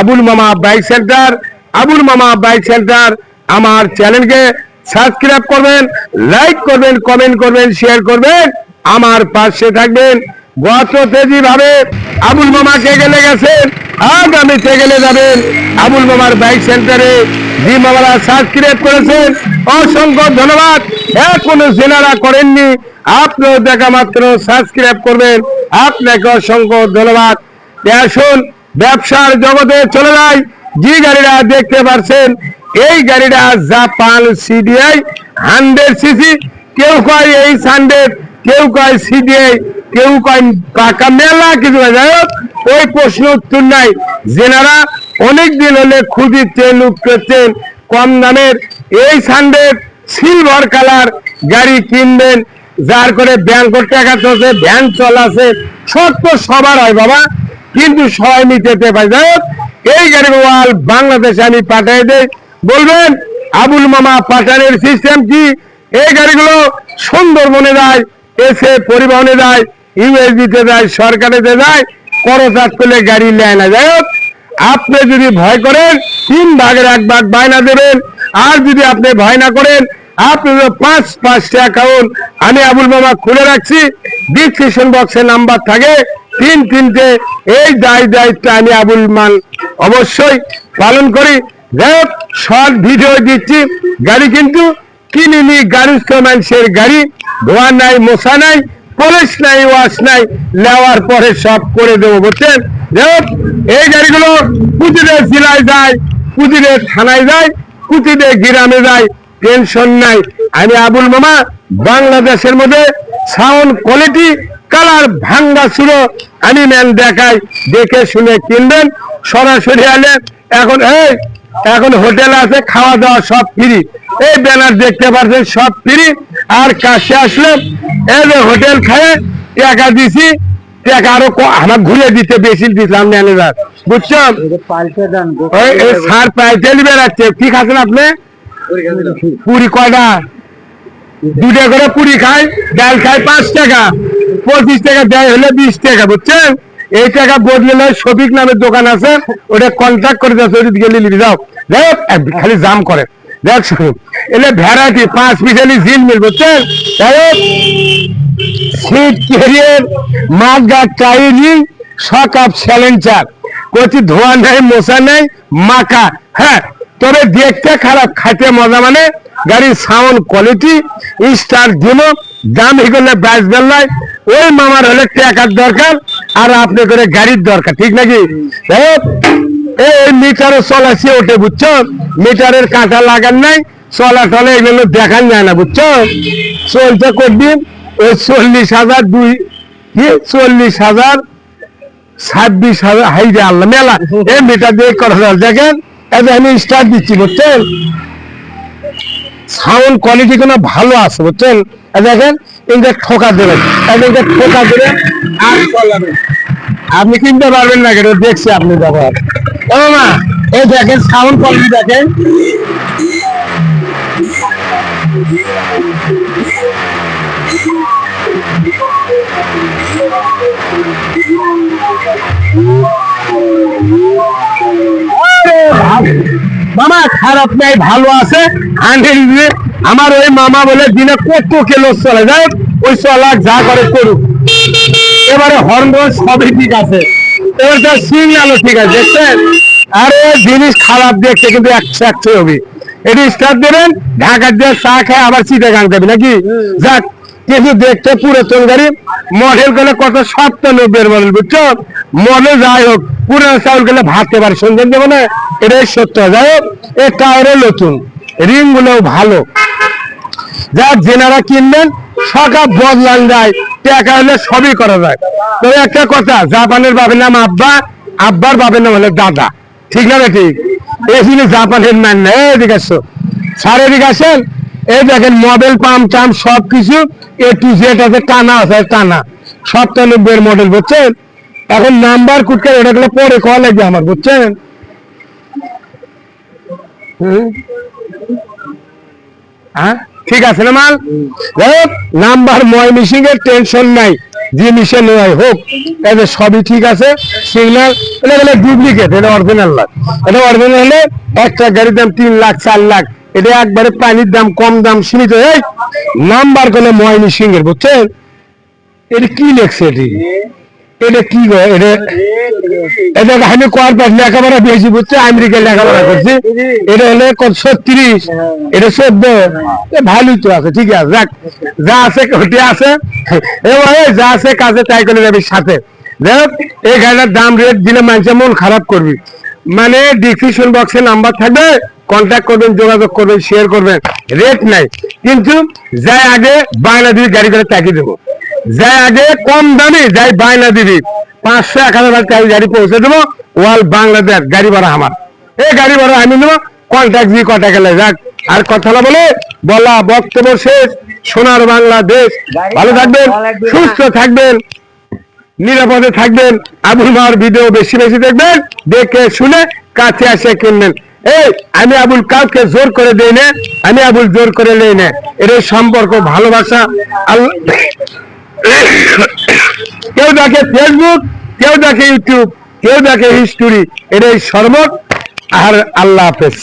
আবুল মামা bike centre. Abul মামা bike centre আমার চ্যানেলকে সাবস্ক্রাইব করবেন, লাইক করবেন, কমেন্ট করবেন, শেয়ার করবেন, আমার পাশে থাকবেন। গত তেজি আবুল মামাকে গেলে গেছেন আগামীতে গেলে যাবেন? আবুল মামার বাইক সেন্টারে জি মামারা সাবস্ক্রাইব করেছেন, অসংখ্য ধন্যবাদ। এখনও জেনারা করেননি, আপনিও দেখা মাত্র সাবস্ক্রাইব করবেন, আপনাকে অসংখ্য ধন্যবাদ। আসুন ব্যবসার জগতে চলে যায়। যে গাড়িটা দেখতে পাচ্ছেন এই গাড়িটা জাপান সিডিআই হান্ড্রেড সিসি, কেউ কয় এই হান্ড্রেড, কেউ কয় সিডিআই কেউ কয় পাকা মেলা, কিছু ওই প্রশ্ন উত্তর নাই। যেনারা অনেক দিন হলে খুঁজিতে লুক করছেন কম দামের এই হান্ড্রেড সিলভার কালার গাড়ি কিনবেন, যার করে ব্যাংক টাকা চলছে ভ্যান চলাছে তো সবার হয় বাবা। কিন্তু সবাই নিতে হোক, এই গাড়ি ওয়াল বাংলাদেশে আমি পাঠাই দেই। বলবেন, আবুল মামা পাঠানোর সিস্টেম কি? এই গাড়িগুলো সুন্দরবনে যায়, এসে পরিবহনে যায় ইউএসবিতে যায়, সরকারেতে যায় করচাষ করলে গাড়ি নেয় না। যাই আপনি যদি ভয় করেন, তিন ভাগের এক ভাগ বায়না দেবেন। আর যদি আপনি ভয় না করেন, আপনি পাঁচ পাঁচটা অ্যাকাউন্ট আমি আবুল মামা খুলে রাখছি। ডিসক্রিপশন বক্সে নাম্বার থাকে। তিন তিনটে এই দায় দায়িত্ব আমি আবুল মান অবশ্যই পালন করি। যাই শর্ট ভিডিও দিচ্ছি। গাড়ি কিন্তু কিনিনি, গাড়ি মানুষের গাড়ি। ধোয়া নাই, মশা নাই, পলিশ নাই, ওয়াশ নাই, নেওয়ার পরে সব করে দেবো, বুঝছেন? যাই এই গাড়িগুলো পুঁতিতে জেলায় যায় পুঁতিতে থানায় যায় পুঁতিতে গ্রামে যায়, টেনশন নাই। আমি আবুল মামা, বাংলাদেশের মধ্যে সাউন্ড কোয়ালিটি ছিল আমি দেখাই দেখে শুনে কিনবেন, সরাসরি এখন এই, এখন হোটেল আছে, খাওয়া দাওয়া সব ফ্রি এই ব্যানার দেখতে পাচ্ছেন সব ফ্রি আর কাছে এই যে হোটেল টাকা দিছি, টাকা আরও আমার ঘুরে দিতে বেশি দিলাম ম্যানেজার। বুঝছেন? সার পাইতেলি বেড়াচ্ছে ঠিক আছেন আপনি? পুরি কয়টা? দুটা করে পুরি খায়, ডাল খায় পাঁচ টাকা। পঁচিশ টাকা দেয় হলে বিশ টাকা, বুঝছেন? এই টাকা বদলে নয় শফিক নামের দোকান আছে, ওটা কন্ট্যাক্ট করে যাচ্ছে দিকে নিবি, যাও। দেখ খালি জাম করে। দেখ এলে ভ্যারাইটি পাঁচ জিল মিল, বুঝছেন? সিট মাঠঘাট টাইরিং সকাপ স্যালেঞ্চার কচি ধোয়া নেই মশা নেই মাকা হ্যাঁ তবে দেখতে খারাপ, খাইতে মজা মানে গাড়ির সাউন্ড কোয়ালিটি স্টার দিব দাম এগুলো বাইশ বেলায় ওই মামার হলে টাকার দরকার, আর আপনি করে গাড়ির দরকার, ঠিক নাকি? এই মিটারও চলাছি ওঠে, বুঝছ? মিটারের কাঁটা লাগান নাই, চলা টলে এগুলো দেখান যায় না, বুঝছ? চলছে করদিন ওই চল্লিশ হাজার দুই, কি? চল্লিশ হাজার, ছাব্বিশ হাজার হাই রে আল্লাহ, মেলা। এই মিটার দিয়ে যায়, দেখেন? এটা আমি স্টার্ট দিচ্ছি, বুঝছেন? সাউন্ড কোয়ালিটি কোনো ভালো আছে, বুঝছেন? দেখেন, এইটা ঠোকা দেবেন এইটা ঠোকা দেবে আর আপনি কিনতে পারবেন না কেন দেখছি আপনি ব্যবহার। ও মা, এই দেখেন সাউন্ড কোয়ালিটি দেখেন। মামা খারাপ নাই ভালো আছে। আমার ওই মামা বলে দিনে কত কিলো চলে? যায় ওই চলাক যা করে করুক। এবারে হর্ন সবই ঠিক আছে। এবার তার সিগন্যালও ঠিক আছে দেখছেন? আরে জিনিস খারাপ দেখছে কিন্তু একশো একশো হবে। এটি স্টার্ট দেবেন ঢাকার দিয়ে চা খায় আবার চিটে গান দেবে নাকি যাক কিন্তু দেখতে পুরাতন গাড়ি মডেল গেলে কত সপ্তানব্বই মডেল বুঝছ? মডেল যাই হোক পুরানো চাউল গেলে ভাতে পারে শুনছেন দেবো না, এটাই সত্য। যাই হোক এই টায়ারও নতুন রিংগুলো ভালো। যাক জেনারা কিনবেন, সকাল বদলান যায়, টাকা হলে সবই করা যায়। তবে একটা কথা, জাপানের বাবার নাম আব্বা, আব্বার বাবার নাম হলো দাদা। ঠিক না ঠিক? এই জাপানের ম্যান না, এদিকে আসো। স্যার এদিকে আসেন এই দেখেন মডেল পাম্প টাম সব কিছু এ টু জেড আছে, টানা আছে, টানা। সপ্তানব্বই মডেল বুঝছেন? এখন নাম্বার কুটকে এটা গুলো পরে কল লাগবে আমার, বুঝছেন? হ্যাঁ? ঠিক আছে না, মাল? নাম্বার ময় মিশিং এর টেনশন নাই মিশে নয় হোক এদের সবই ঠিক আছে সিগন্যাল এটা গেলে ডুপ্লিকেট এটা অরিজিনাল লাখ এটা অরিজিনাল হলে একটা গাড়ির দাম তিন লাখ, চার লাখ। এটা একবারে পানির দাম কম দাম সীমিত। এই নাম্বার করলে ময় মিশিং এর বুঝছেন? এটা কি লেখছে এটি? এটা কি এটা এটা আমি পাস লেখাপড়া পেয়েছি বুঝছে আমেরিকায় লেখাপড়া করছি। এটা হলে কত? ছত্রিশ। এটা চোদ্দ। ভালোই তো আছে ঠিক আছে যাক। যা আছে ওটি আছে। যা আছে কাজে তাই করে যাবি সাথে। হোক, এই গাড়িটার দাম রেট দিলে মানুষের মন খারাপ করবি। মানে ডিসক্রিপশন বক্সে নাম্বার থাকবে। কন্ট্যাক্ট করবেন, যোগাযোগ করবেন শেয়ার করবেন। রেট নাই। কিন্তু যাই আগে বায়না দিবি, গাড়ি করে তাকিয়ে দেবো। যাই আগে কম দামে, যাই বায়না দিবি, পাঁচশো, এক হাজার টাকা গাড়ি পৌঁছে দেবো, ওয়াল বাংলাদেশ, গাড়ি ভাড়া আমার। এই গাড়ি ভাড়া আমি নেব কন্ট্যাক্ট দিয়ে কটা গেলে যাক। আর কথা না বলে বলা বক্তব্য শেষ। সোনার বাংলাদেশ। ভালো থাকবেন, সুস্থ থাকবেন, নিরাপদে থাকবেন। আবুল মার ভিডিও বেশি বেশি দেখবেন, দেখে শুনে কাছে আসে কিনবেন। এই, আমি আবুল কাউকে জোর করে দেই না, আমি আবুল জোর করে নেই না। এর সম্পর্ক, ভালোবাসা কেউ দেখে ফেসবুক কেউ দেখে ইউটিউব কেউ দেখে হিস্টোরি এর সর্বত, আর আল্লাহ হাফেজ।